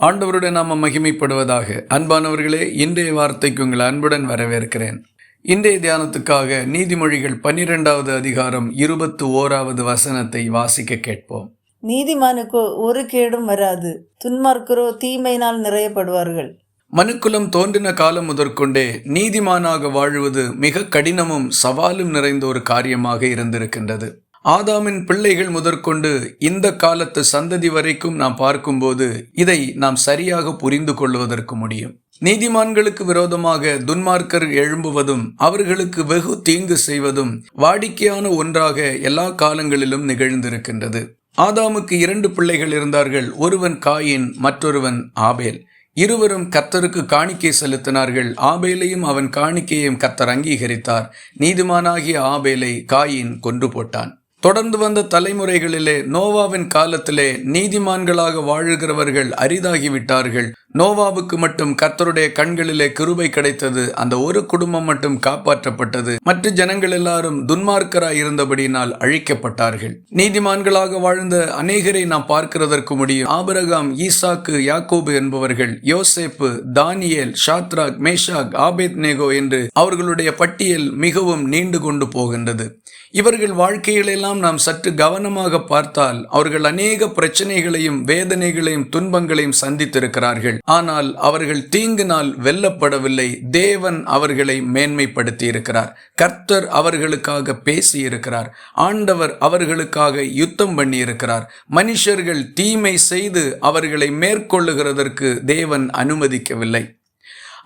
ஆண்டவருடைய நாம மகிமைப்படுவதாக. அன்பானவர்களே இன்றைய வார்த்தைக்கு உங்கள் அன்புடன் வரவேற்கிறேன். இன்றைய தியானத்துக்காக நீதிமொழிகள் பன்னிரெண்டாவது அதிகாரம் இருபத்து ஓராவது வசனத்தை வாசிக்க கேட்போம். நீதிமானுக்கோ ஒரு கேடும் வராது. துன்மார்க்கரோ தீமையினால் நிறையப்படுவார்கள். மனுக்குலம் தோன்றின காலம் முதற்கொண்டே நீதிமானாக வாழுவது மிக கடினமும் சவாலும் நிறைந்த ஒரு காரியமாக இருந்திருக்கின்றது. ஆதாமின் பிள்ளைகள் முதற்கொண்டு இந்த காலத்து சந்ததி வரைக்கும் நாம் பார்க்கும்போது இதை நாம் சரியாக புரிந்து கொள்வதற்கு முடியும். நீதிமான்களுக்கு விரோதமாக துன்மார்க்கர் எழும்புவதும் அவர்களுக்கு வெகு தீங்கு செய்வதும் வாடிக்கையான ஒன்றாக எல்லா காலங்களிலும் நிகழ்ந்திருக்கின்றது. ஆதாமுக்கு இரண்டு பிள்ளைகள் இருந்தார்கள் ஒருவன் காயின் மற்றொருவன் ஆபேல். இருவரும் கத்தருக்கு காணிக்கை செலுத்தினார்கள் ஆபேலையும் அவன் காணிக்கையையும் கத்தர் அங்கீகரித்தார். நீதிமானாகிய ஆபேலை காயின் கொன்று போட்டான். தொடர்ந்து வந்த தலைமுறைகளிலே நோவாவின் காலத்திலே நீதிமான்களாக வாழுகிறவர்கள் அரிதாகிவிட்டார்கள். நோவாவுக்கு மட்டும் கர்த்தருடைய கண்களிலே கிருபை கிடைத்தது. அந்த ஒரு குடும்பம் மட்டும் காப்பாற்றப்பட்டது. மற்ற ஜனங்கள் எல்லாரும் துன்மார்க்கராய் இருந்தபடியினால் அழிக்கப்பட்டார்கள். நீதிமான்களாக வாழ்ந்த அநேகரை நாம் பார்க்கிறதற்கு முடியும். ஆபரகாம் ஈசாக்கு யாக்கோபு என்பவர்கள் யோசேப்பு தானியேல் ஷாத்ராக் மேஷாக் ஆபேத் நேகோ என்று அவர்களுடைய பட்டியல் மிகவும் நீண்டு கொண்டு போகின்றது. இவர்கள் வாழ்க்கைகளெல்லாம் நாம் சற்று கவனமாக பார்த்தால் அவர்கள் அநேக பிரச்சனைகளையும் வேதனைகளையும் துன்பங்களையும் சந்தித்திருக்கிறார்கள். ஆனால் அவர்கள் தீங்கினால் வெல்லப்படவில்லை. தேவன் அவர்களை மேன்மைப்படுத்தி இருக்கிறார் கர்த்தர் அவர்களுக்காக பேசி இருக்கிறார் ஆண்டவர் அவர்களுக்காக யுத்தம் பண்ணி இருக்கிறார் மனுஷர்கள் தீமை செய்து அவர்களை மேற்கொள்ளுகிறதற்கு தேவன் அனுமதிக்கவில்லை.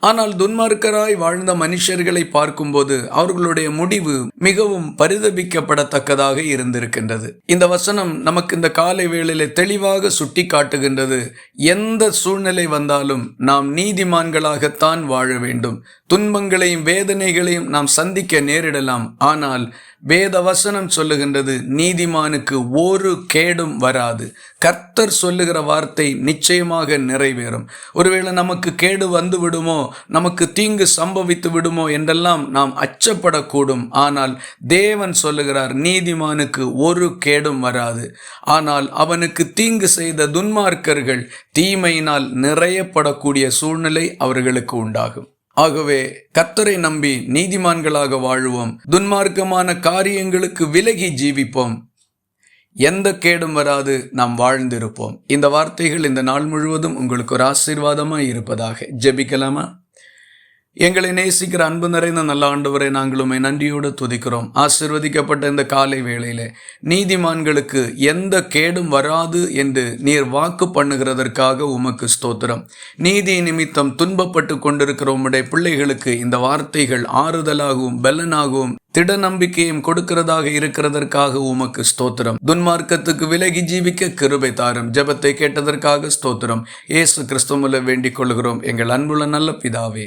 ஆனால் துன்மார்க்கராய் வாழ்ந்த மனுஷர்களை பார்க்கும்போது அவர்களுடைய முடிவு மிகவும் பரிதபிக்கப்படத்தக்கதாக இருந்திருக்கின்றது. இந்த வசனம் நமக்கு இந்த காலை வேளையில தெளிவாக சுட்டி காட்டுகின்றது எந்த சூழ்நிலை வந்தாலும் நாம் நீதிமான்களாகத்தான் வாழ வேண்டும். துன்பங்களையும் வேதனைகளையும் நாம் சந்திக்க நேரிடலாம். ஆனால் வேத வசனம் சொல்லுகின்றது. நீதிமானுக்கு ஒரு கேடும் வராது. கர்த்தர் சொல்லுகிற வார்த்தை நிச்சயமாக நிறைவேறும். ஒருவேளை நமக்கு கேடு வந்து விடுமோ நமக்கு தீங்கு சம்பவித்து விடுமோ என்றெல்லாம் நாம் அச்சப்படக்கூடும். ஆனால் தேவன் சொல்லுகிறார் நீதிமானுக்கு ஒரு கேடும் வராது. ஆனால் அவனுக்கு தீங்கு செய்த துன்மார்க்கர்கள் தீமையினால் நிறையப்படக்கூடிய சூழ்நிலை அவர்களுக்கு உண்டாகும். ஆகவே கத்தரை நம்பி நீதிமான்களாக வாழுவோம். துன்மார்க்கமான காரியங்களுக்கு விலகி ஜீவிப்போம். எந்த கேடும் வராது நாம் வாழ்ந்திருப்போம். இந்த வார்த்தைகள் இந்த நாள் முழுவதும் உங்களுக்கு ஒரு ஆசீர்வாதமாய் இருப்பதாக ஜெபிக்கலாமா? எங்களை நேசிக்கிற அன்பு நிறைந்த நல்ல ஆண்டவரை நாங்கள் உம்மை நன்றியோடு துதிக்கிறோம். ஆசிர்வதிக்கப்பட்ட இந்த காலை வேளையிலே நீதிமான்களுக்கு எந்த கேடும் வராது என்று நீர் வாக்கு பண்ணுகிறதற்காக உமக்கு ஸ்தோத்திரம். நீதி நிமித்தம் துன்பப்பட்டு கொண்டிருக்கிற உம்முடைய பிள்ளைகளுக்கு இந்த வார்த்தைகள் ஆறுதலாகவும் பலனாகவும் திட நம்பிக்கையும் கொடுக்கிறதாக இருக்கிறதற்காக உமக்கு ஸ்தோத்திரம். துன்மார்க்கத்துக்கு விலகி ஜீவிக்க கிருபை தாரும். ஜெபத்தை கேட்டதற்காக ஸ்தோத்திரம். இயேசு கிறிஸ்துமுல வேண்டிக் கொள்கிறோம். எங்கள் அன்புள்ள நல்ல பிதாவே